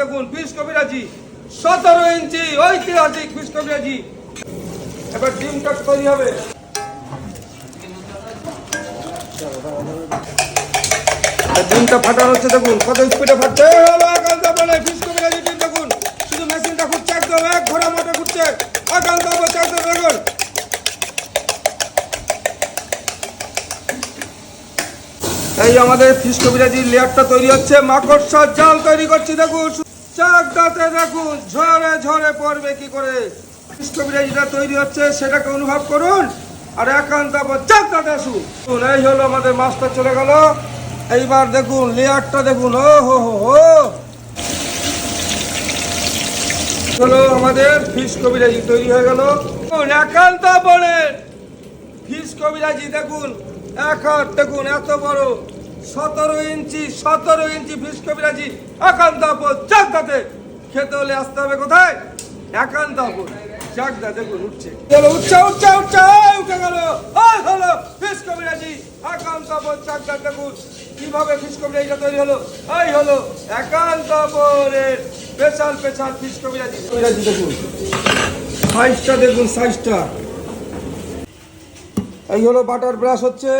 দেখুন ফিস কবিরাজি, সতেরো ইঞ্চি ঐতিহাসিক ফিস কবিরাজি। এবার ডিমটা তৈরি হবে। ডিমটা ফাটানো হচ্ছে, দেখুন, কত স্পিডে ফাটছে এই হলো একান্ত বলে ফিস কবিরাজি ডিম দেখুন শুধু মেশিনটা ঘুরছে একদম এক ঘোড়া মোটর ঘুরছে একান্ত বলছে একদম দেখুন এই আমাদের ফিস কবিরাজির লেয়ারটা তৈরি হচ্ছে, মাকড়সার জাল তৈরি করছি, দেখুন। চাকদাতে দেখুন ঝরে ঝরে পড়বে কি করে? ফিস কবিরাজিটা তৈরি হচ্ছে, সেটাকে অনুভব করুন আর একান্ত আবার চাকদাতে আসুন। এই হলো আমাদের মাছটা চলে গেল। এইবার দেখুন, লেয়ারটা দেখুন, ও হো হো হো। হলো আমাদের ফিস কবিরাজি তৈরি হয়ে গেল। একান্ত বনের ফিস কবিরাজি, দেখুন এক হাত দেখুন এত বড়। সতেরো ইঞ্চি সতেরো ইঞ্চি ফিস কবিরাজি একান্ত আপদ চাকদাতে খেতে হলে আসতে হবে কোথায়? একান্ত আপদ চাকদা দেখুন উঠছে। চলো উঠছে উঠছে উঠছে উঠে গেল। হলো ফিস কবিরাজি একান্ত আপদ চাকদা দেখুন। কীভাবে ফিস কবিরাজিটা তৈরি হলো? এই হলো একান্ত আপদের স্পেশাল স্পেশাল ফিস কবিরাজি কবিরাজি দেখুন। সাইজটা দেখুন সাইজটা। এই হলো বাটার ব্রাশ হচ্ছে।